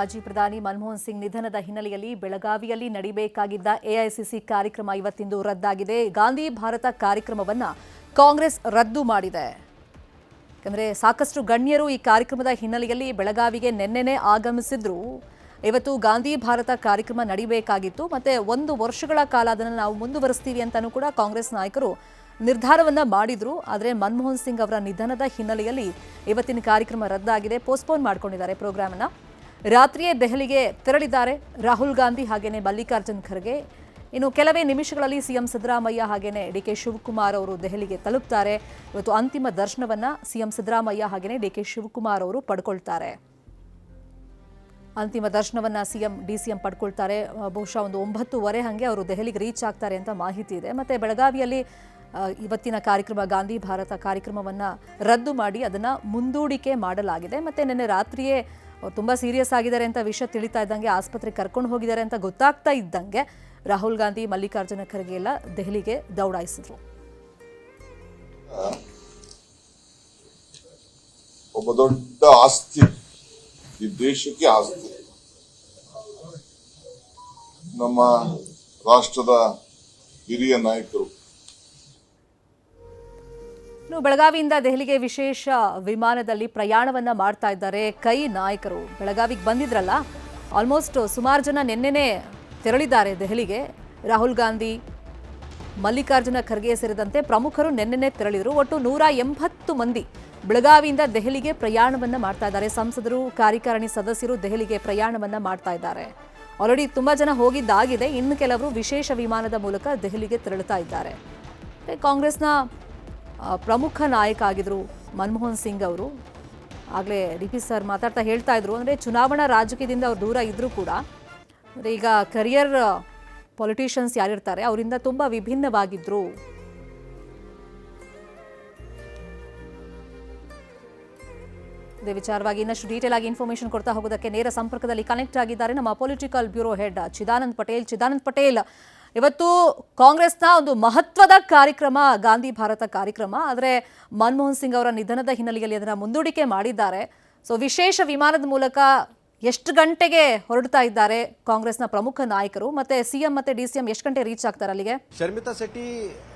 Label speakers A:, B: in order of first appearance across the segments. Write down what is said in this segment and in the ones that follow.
A: ಮಾಜಿ ಪ್ರಧಾನಿ ಮನಮೋಹನ್ ಸಿಂಗ್ ನಿಧನದ ಹಿನ್ನೆಲೆಯಲ್ಲಿ ಬೆಳಗಾವಿಯಲ್ಲಿ ನಡೆಯಬೇಕಾಗಿದ್ದ ಎಐಸಿಸಿ ಕಾರ್ಯಕ್ರಮ ಇವತ್ತಿಂದು ರದ್ದಾಗಿದೆ. ಗಾಂಧಿ ಭಾರತ ಕಾರ್ಯಕ್ರಮವನ್ನ ಕಾಂಗ್ರೆಸ್ ರದ್ದು ಮಾಡಿದೆ. ಯಾಕಂದ್ರೆ ಸಾಕಷ್ಟು ಗಣ್ಯರು ಈ ಕಾರ್ಯಕ್ರಮದ ಹಿನ್ನೆಲೆಯಲ್ಲಿ ಬೆಳಗಾವಿಗೆ ನಿನ್ನೆನೆ ಆಗಮಿಸಿದ್ರು. ಇವತ್ತು ಗಾಂಧಿ ಭಾರತ ಕಾರ್ಯಕ್ರಮ ನಡೀಬೇಕಾಗಿತ್ತು. ಮತ್ತೆ ಒಂದು ವರ್ಷಗಳ ಕಾಲ ಅದನ್ನು ನಾವು ಮುಂದುವರಿಸ್ತೀವಿ ಅಂತಾನೂ ಕೂಡ ಕಾಂಗ್ರೆಸ್ ನಾಯಕರು ನಿರ್ಧಾರವನ್ನ ಮಾಡಿದ್ರು. ಆದರೆ ಮನಮೋಹನ್ ಸಿಂಗ್ ಅವರ ನಿಧನದ ಹಿನ್ನೆಲೆಯಲ್ಲಿ ಇವತ್ತಿನ ಕಾರ್ಯಕ್ರಮ ರದ್ದಾಗಿದೆ. ಪೋಸ್ಟ್ಪೋನ್ ಮಾಡ್ಕೊಂಡಿದ್ದಾರೆ ಪ್ರೋಗ್ರಾಮ್ ಅನ್ನ ರಾತ್ರಿಯೇ ದೆಹಲಿಗೆ ತೆರಳಿದ್ದಾರೆ. ರಾಹುಲ್ ಗಾಂಧಿ ಹಾಗೆಯೇ ಮಲ್ಲಿಕಾರ್ಜುನ್ ಖರ್ಗೆ. ಇನ್ನು ಕೆಲವೇ ನಿಮಿಷಗಳಲ್ಲಿ ಸಿಎಂ ಸಿದ್ದರಾಮಯ್ಯ ಹಾಗೆಯೇ ಡಿ ಕೆ ಶಿವಕುಮಾರ್ ಅವರು ದೆಹಲಿಗೆ ತಲುಪ್ತಾರೆ. ಇವತ್ತು ಅಂತಿಮ ದರ್ಶನವನ್ನ ಸಿಎಂ ಸಿದ್ದರಾಮಯ್ಯ ಹಾಗೆಯೇ ಡಿ ಕೆ ಶಿವಕುಮಾರ್ ಅವರು ಪಡ್ಕೊಳ್ತಾರೆ. ಅಂತಿಮ ದರ್ಶನವನ್ನ ಸಿಎಂ, ಡಿ ಸಿಎಂ ಪಡ್ಕೊಳ್ತಾರೆ. ಬಹುಶಃ ಒಂದು ಒಂಬತ್ತುವರೆ ಹಾಗೆ ಅವರು ದೆಹಲಿಗೆ ರೀಚ್ ಆಗ್ತಾರೆ ಅಂತ ಮಾಹಿತಿ ಇದೆ. ಮತ್ತೆ ಬೆಳಗಾವಿಯಲ್ಲಿ ಇವತ್ತಿನ ಕಾರ್ಯಕ್ರಮ ಗಾಂಧಿ ಭಾರತ ಕಾರ್ಯಕ್ರಮವನ್ನ ರದ್ದು ಮಾಡಿ ಅದನ್ನ ಮುಂದೂಡಿಕೆ ಮಾಡಲಾಗಿದೆ. ಮತ್ತೆ ನಿನ್ನೆ ರಾತ್ರಿಯೇ ಅವ್ರು ತುಂಬಾ ಸೀರಿಯಸ್ ಆಗಿದ್ದಾರೆ ಅಂತ ವಿಷಯ ತಿಳಿತಾ ಇದ್ದಂಗೆ ಆಸ್ಪತ್ರೆಗೆ ಕರ್ಕೊಂಡು ಹೋಗಿದ್ದಾರೆ ಅಂತ ಗೊತ್ತಾಗ್ತಾ ಇದ್ದಂಗೆ ರಾಹುಲ್ ಗಾಂಧಿ, ಮಲ್ಲಿಕಾರ್ಜುನ ಖರ್ಗೆ ಎಲ್ಲ ದೆಹಲಿಗೆ ದೌಡಾಯಿಸಿದ್ರು.
B: ಒಬ್ಬ ದೊಡ್ಡ ಆಸ್ತಿ, ಈ ದೇಶಕ್ಕೆ ಆಸ್ತಿ. ನಮ್ಮ ರಾಷ್ಟ್ರದ ಹಿರಿಯ ನಾಯಕರು
A: ಇನ್ನು ಬೆಳಗಾವಿಯಿಂದ ದೆಹಲಿಗೆ ವಿಶೇಷ ವಿಮಾನದಲ್ಲಿ ಪ್ರಯಾಣವನ್ನ ಮಾಡ್ತಾ ಇದ್ದಾರೆ ಕೈ ನಾಯಕರು. ಬೆಳಗಾವಿಗೆ ಬಂದಿದ್ರಲ್ಲ ಆಲ್ಮೋಸ್ಟ್ ಸುಮಾರು ಜನ ನಿನ್ನೆನೆ ತೆರಳಿದ್ದಾರೆ ದೆಹಲಿಗೆ. ರಾಹುಲ್ ಗಾಂಧಿ, ಮಲ್ಲಿಕಾರ್ಜುನ ಖರ್ಗೆ ಸೇರಿದಂತೆ ಪ್ರಮುಖರು ನಿನ್ನೆನೆ ತೆರಳಿದರು. ಒಟ್ಟು ನೂರ ಎಂಬತ್ತು ಮಂದಿ ಬೆಳಗಾವಿಯಿಂದ ದೆಹಲಿಗೆ ಪ್ರಯಾಣವನ್ನ ಮಾಡ್ತಾ ಇದ್ದಾರೆ. ಸಂಸದರು, ಕಾರ್ಯಕಾರಿಣಿ ಸದಸ್ಯರು ದೆಹಲಿಗೆ ಪ್ರಯಾಣವನ್ನ ಮಾಡ್ತಾ ಇದ್ದಾರೆ. ಆಲ್ರೆಡಿ ತುಂಬಾ ಜನ ಹೋಗಿದ್ದಾಗಿದೆ. ಇನ್ನು ಕೆಲವರು ವಿಶೇಷ ವಿಮಾನದ ಮೂಲಕ ದೆಹಲಿಗೆ ತೆರಳುತ್ತಾ ಇದ್ದಾರೆ. ಕಾಂಗ್ರೆಸ್ನ ಪ್ರಮುಖ ನಾಯಕ ಆಗಿದ್ರು ಮನಮೋಹನ್ ಸಿಂಗ್ ಅವರು. ಆಗಲೇ ಡಿ ಪಿ ಸರ್ ಮಾತಾಡ್ತಾ ಹೇಳ್ತಾ ಇದ್ರು. ಅಂದರೆ ಚುನಾವಣಾ ರಾಜಕೀಯದಿಂದ ಅವ್ರು ದೂರ ಇದ್ದರೂ ಕೂಡ, ಅಂದರೆ ಈಗ ಕರಿಯರ್ ಪೊಲಿಟಿಷಿಯನ್ಸ್ ಯಾರಿರ್ತಾರೆ, ಅವರಿಂದ ತುಂಬ ವಿಭಿನ್ನವಾಗಿದ್ರು. ಇದೇ ವಿಚಾರವಾಗಿ ಇನ್ನಷ್ಟು ಡೀಟೇಲ್ ಆಗಿ ಇನ್ಫಾರ್ಮೇಷನ್ ಕೊಡ್ತಾ ಹೋಗೋದಕ್ಕೆ ನೇರ ಸಂಪರ್ಕದಲ್ಲಿ ಕನೆಕ್ಟ್ ಆಗಿದ್ದಾರೆ ನಮ್ಮ political bureau head Chidanand Patel. Chidanand Patel ಇವತ್ತು ಕಾಂಗ್ರೆಸ್ನ ಒಂದು ಮಹತ್ವದ ಕಾರ್ಯಕ್ರಮ, ಗಾಂಧಿ ಭಾರತ ಕಾರ್ಯಕ್ರಮ. ಆದರೆ ಮನಮೋಹನ್ ಸಿಂಗ್ ಅವರ ನಿಧನದ ಹಿನ್ನೆಲೆಯಲ್ಲಿ ಅದನ್ನು ಮುಂದೂಡಿಕೆ ಮಾಡಿದ್ದಾರೆ. ಸೊ ವಿಶೇಷ ವಿಮಾನದ ಮೂಲಕ ಎಷ್ಟು ಗಂಟೆಗೆ ಹೊರಡ್ತಾ ಇದ್ದಾರೆ ಕಾಂಗ್ರೆಸ್ನ ಪ್ರಮುಖ ನಾಯಕರು? ಮತ್ತೆ ಸಿಎಂ ಮತ್ತೆ ಡಿ ಸಿ ಎಂ ಎಷ್ಟು ಗಂಟೆ ರೀಚ್ ಆಗ್ತಾರೆ ಅಲ್ಲಿಗೆ?
C: ಶರ್ಮಿತಾ ಶೆಟ್ಟಿ,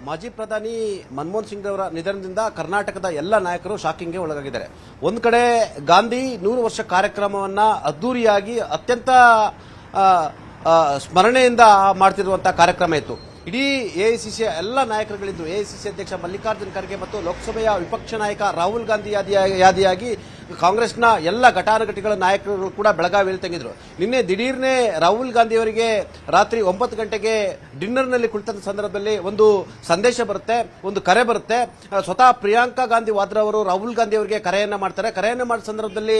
C: ಮಾಜಿ ಪ್ರಧಾನಿ ಮನಮೋಹನ್ ಸಿಂಗ್ ಅವರ ನಿಧನದಿಂದ ಕರ್ನಾಟಕದ ಎಲ್ಲ ನಾಯಕರು ಶಾಕಿಂಗ್ಗೆ ಒಳಗಾಗಿದ್ದಾರೆ. ಒಂದು ಕಡೆ ಗಾಂಧಿ ನೂರು ವರ್ಷ ಕಾರ್ಯಕ್ರಮವನ್ನ ಅದ್ದೂರಿಯಾಗಿ ಅತ್ಯಂತ ಸ್ಮರಣೆಯಿಂದ ಮಾಡ್ತಿರುವಂತಹ ಕಾರ್ಯಕ್ರಮ ಇತ್ತು. ಇಡೀ ಎಐಸಿಸಿ ಎಲ್ಲ ನಾಯಕರುಗಳಿದ್ದು ಎಐಸಿಸಿ ಅಧ್ಯಕ್ಷ ಮಲ್ಲಿಕಾರ್ಜುನ್ ಖರ್ಗೆ ಮತ್ತು ಲೋಕಸಭೆಯ ವಿಪಕ್ಷ ನಾಯಕ ರಾಹುಲ್ ಗಾಂಧಿ ಯಾದಿಯಾಗಿ ಕಾಂಗ್ರೆಸ್ನ ಎಲ್ಲ ಘಟಾನುಘಟಿಗಳ ನಾಯಕರು ಕೂಡ ಬೆಳಗಾವಿಯಲ್ಲಿ ತಂಗಿದ್ರು. ನಿನ್ನೆ ದಿಢೀರ್ನೆ ರಾಹುಲ್ ಗಾಂಧಿ ಅವರಿಗೆ ರಾತ್ರಿ ಒಂಬತ್ತು ಗಂಟೆಗೆ ಡಿನ್ನರ್ನಲ್ಲಿ ಕುಳಿತ ಸಂದರ್ಭದಲ್ಲಿ ಒಂದು ಸಂದೇಶ ಬರುತ್ತೆ, ಒಂದು ಕರೆ ಬರುತ್ತೆ. ಸ್ವತಃ ಪ್ರಿಯಾಂಕಾ ಗಾಂಧಿ ವಾದ್ರಾ ಅವರು ರಾಹುಲ್ ಗಾಂಧಿ ಅವರಿಗೆ ಕರೆಯನ್ನ ಮಾಡ್ತಾರೆ. ಕರೆಯನ್ನ ಮಾಡಿದ ಸಂದರ್ಭದಲ್ಲಿ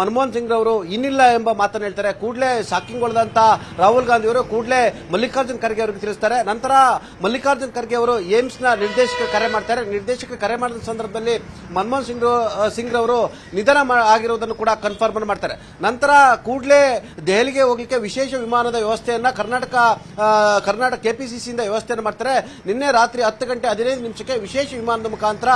C: ಮನಮೋಹನ್ ಸಿಂಗ್ ಅವರು ಇನ್ನಿಲ್ಲ ಎಂಬ ಮಾತನ್ನು ಹೇಳ್ತಾರೆ. ಕೂಡಲೇ ಶಾಕಿಂಗ್ ಹೊಡೆದಂತ ರಾಹುಲ್ ಗಾಂಧಿ ಅವರು ಕೂಡಲೇ ಮಲ್ಲಿಕಾರ್ಜುನ್ ಖರ್ಗೆ ಅವರಿಗೆ ತಿಳಿಸ್ತಾರೆ. ನಂತರ ಮಲ್ಲಿಕಾರ್ಜುನ್ ಖರ್ಗೆ ಅವರು ಏಮ್ಸ್ನ ನಿರ್ದೇಶಕ ಕರೆ ಮಾಡ್ತಾರೆ. ನಿರ್ದೇಶಕ ಕರೆ ಮಾಡಿದ ಸಂದರ್ಭದಲ್ಲಿ ಮನಮೋಹನ್ ಸಿಂಗ್ ಸಿಂಗ್ ಅವರು ನಿಧನ ಆಗಿರುವುದನ್ನು ಕೂಡ ಕನ್ಫರ್ಮ್ ಮಾಡ್ತಾರೆ. ನಂತರ ಕೂಡಲೇ ದೆಹಲಿಗೆ ಹೋಗ್ಲಿಕ್ಕೆ ವಿಶೇಷ ವಿಮಾನದ ವ್ಯವಸ್ಥೆಯನ್ನು ಕರ್ನಾಟಕ ಕರ್ನಾಟಕ ಕೆಪಿಸಿಸಿಯಿಂದ ವ್ಯವಸ್ಥೆಯನ್ನು ಮಾಡ್ತಾರೆ. ನಿನ್ನೆ ರಾತ್ರಿ ಹತ್ತು ಗಂಟೆ ಹದಿನೈದು ನಿಮಿಷಕ್ಕೆ ವಿಶೇಷ ವಿಮಾನದ ಮುಖಾಂತರ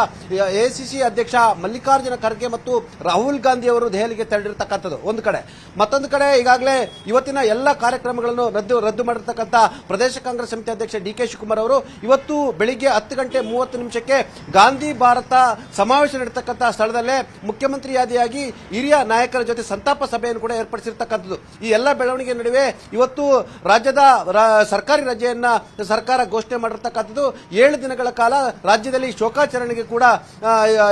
C: ಎಸಿಸಿ ಅಧ್ಯಕ್ಷ ಮಲ್ಲಿಕಾರ್ಜುನ ಖರ್ಗೆ ಮತ್ತು ರಾಹುಲ್ ಗಾಂಧಿ ಅವರು ದೆಹಲಿಗೆ ತೆರಳಿರ್ತಕ್ಕಂಥದ್ದು. ಒಂದು ಕಡೆ. ಮತ್ತೊಂದು ಕಡೆ ಈಗಾಗಲೇ ಇವತ್ತಿನ ಎಲ್ಲ ಕಾರ್ಯಕ್ರಮಗಳನ್ನು ರದ್ದು ರದ್ದು ಮಾಡಿರ್ತಕ್ಕಂಥ ಪ್ರದೇಶ ಕಾಂಗ್ರೆಸ್ ಸಮಿತಿ ಅಧ್ಯಕ್ಷ ಡಿ ಕೆ ಶಿವಕುಮಾರ್ ಅವರು ಇವತ್ತು ಬೆಳಿಗ್ಗೆ ಹತ್ತು ಗಂಟೆ ಮೂವತ್ತು ನಿಮಿಷಕ್ಕೆ ಗಾಂಧಿ ಭಾರತ ಸಮಾವೇಶ ನಡೆತಕ್ಕಂಥ ಸ್ಥಳದಲ್ಲೇ ಮುಖ್ಯಮಂತ್ರಿಯಾದಿಯಾಗಿ ಹಿರಿಯ ನಾಯಕರ ಜೊತೆ ಸಂತಾಪ ಸಭೆಯನ್ನು ಕೂಡ ಏರ್ಪಡಿಸಿರ್ತಕ್ಕಂಥದ್ದು. ಈ ಎಲ್ಲ ಬೆಳವಣಿಗೆ ನಡುವೆ ಇವತ್ತು ರಾಜ್ಯದ ಸರ್ಕಾರಿ ರಜೆಯನ್ನ ಸರ್ಕಾರ ಘೋಷಣೆ ಮಾಡಿರ್ತಕ್ಕಂಥದ್ದು. ಏಳು ದಿನಗಳ ಕಾಲ ರಾಜ್ಯದಲ್ಲಿ ಶೋಕಾಚರಣೆಗೆ ಕೂಡ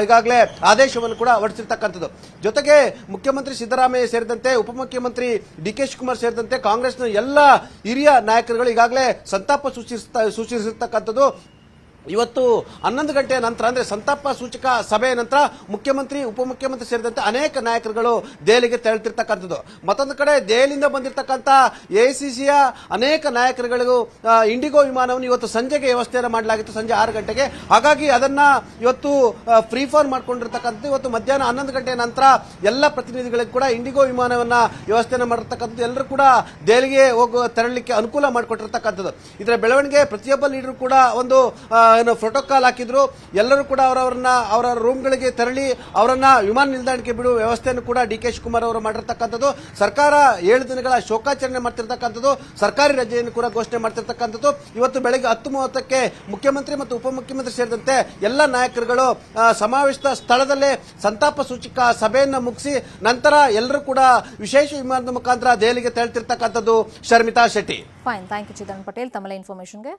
C: ಈಗಾಗಲೇ ಆದೇಶವನ್ನು ಕೂಡ ಹೊರಡಿಸಿರ್ತಕ್ಕಂಥದ್ದು. ಜೊತೆಗೆ ಮುಖ್ಯಮಂತ್ರಿ ಸಿದ್ದರಾಮಯ್ಯ ಸೇರಿದಂತೆ ಉಪಮುಖ್ಯಮಂತ್ರಿ ಡಿ ಕೆ ಶಿವಕುಮಾರ್ ಸೇರಿದಂತೆ ಕಾಂಗ್ರೆಸ್ನ ಎಲ್ಲ ಹಿರಿಯ ನಾಯಕರುಗಳು ಈಗಾಗಲೇ ಸಂತಾಪ ಸೂಚಿಸ್ತಾ, ಸೂಚಿಸಿರ್ತಕ್ಕಂಥದ್ದು. ಇವತ್ತು ಹನ್ನೊಂದು ಗಂಟೆಯ ನಂತರ ಅಂದ್ರೆ ಸಂತಾಪ ಸೂಚಕ ಸಭೆಯ ನಂತರ ಮುಖ್ಯಮಂತ್ರಿ, ಉಪಮುಖ್ಯಮಂತ್ರಿ ಸೇರಿದಂತೆ ಅನೇಕ ನಾಯಕರುಗಳು ದೆಹಲಿಗೆ ತೆರಳುತ್ತಿರ್ತಕ್ಕಂಥದ್ದು ಮತ್ತೊಂದು ಕಡೆ ದೆಹಲಿಯಿಂದ ಬಂದಿರತಕ್ಕಂಥ ಎಐಸಿಸಿಯ ಅನೇಕ ನಾಯಕರುಗಳಿಗೂ ಇಂಡಿಗೋ ವಿಮಾನವನ್ನು ಇವತ್ತು ಸಂಜೆಗೆ ವ್ಯವಸ್ಥೆಯನ್ನು ಮಾಡಲಾಗಿತ್ತು, ಸಂಜೆ ಆರು ಗಂಟೆಗೆ. ಹಾಗಾಗಿ ಅದನ್ನ ಇವತ್ತು ಫ್ರೀ ಫಾರ್ ಮಾಡ್ಕೊಂಡಿರ್ತಕ್ಕಂಥದ್ದು. ಇವತ್ತು ಮಧ್ಯಾಹ್ನ ಹನ್ನೊಂದು ಗಂಟೆಯ ನಂತರ ಎಲ್ಲ ಪ್ರತಿನಿಧಿಗಳಿಗೆ ಕೂಡ ಇಂಡಿಗೋ ವಿಮಾನವನ್ನ ವ್ಯವಸ್ಥೆಯನ್ನು ಮಾಡಿರ್ತಕ್ಕಂಥದ್ದು. ಎಲ್ಲರೂ ಕೂಡ ದೆಹಲಿಗೆ ಹೋಗುವ, ತೆರಳಲಿಕ್ಕೆ ಅನುಕೂಲ ಮಾಡಿಕೊಟ್ಟಿರ್ತಕ್ಕಂಥದ್ದು. ಇದರ ಬೆಳವಣಿಗೆ ಪ್ರತಿಯೊಬ್ಬ ಲೀಡರ್ ಕೂಡ ಒಂದು ಏನು ಪ್ರೋಟೋಕಾಲ್ ಹಾಕಿದ್ರು, ಎಲ್ಲರೂ ಕೂಡ ಅವರವರನ್ನ ಅವರ ರೂಮ್ಗಳಿಗೆ ತೆರಳಿ ಅವರನ್ನ ವಿಮಾನ ನಿಲ್ದಾಣಕ್ಕೆ ಬಿಡುವ ವ್ಯವಸ್ಥೆಯನ್ನು ಕೂಡ ಡಿ ಕೆ ಶಿವಕುಮಾರ್ ಅವರು ಮಾಡಿರ್ತಕ್ಕಂಥದ್ದು. ಸರ್ಕಾರ ಏಳು ದಿನಗಳ ಶೋಕಾಚರಣೆ ಮಾಡ್ತಿರ್ತಕ್ಕಂಥದ್ದು, ಸರ್ಕಾರಿ ರಜೆಯನ್ನು ಕೂಡ ಘೋಷಣೆ ಮಾಡ್ತಿರ್ತಕ್ಕಂಥದ್ದು. ಇವತ್ತು ಬೆಳಗ್ಗೆ ಹತ್ತು ಮೂವತ್ತಕ್ಕೆ ಮುಖ್ಯಮಂತ್ರಿ ಮತ್ತು ಉಪಮುಖ್ಯಮಂತ್ರಿ ಸೇರಿದಂತೆ ಎಲ್ಲ ನಾಯಕರುಗಳು ಸಮಾವೇಶದ ಸ್ಥಳದಲ್ಲೇ ಸಂತಾಪ ಸೂಚಕ ಸಭೆಯನ್ನು ಮುಗಿಸಿ ನಂತರ ಎಲ್ಲರೂ ಕೂಡ ವಿಶೇಷ ವಿಮಾನದ ಮುಖಾಂತರ ದೆಹಲಿಗೆ ತೆರಳ್ತಿರ್ತಕ್ಕಂಥದ್ದು Sharmita Shetty.
A: Fine thank you Chidan Patel ತಮ್ಮ ಇನ್ಫಾರ್ಮೇಷನ್ಗೆ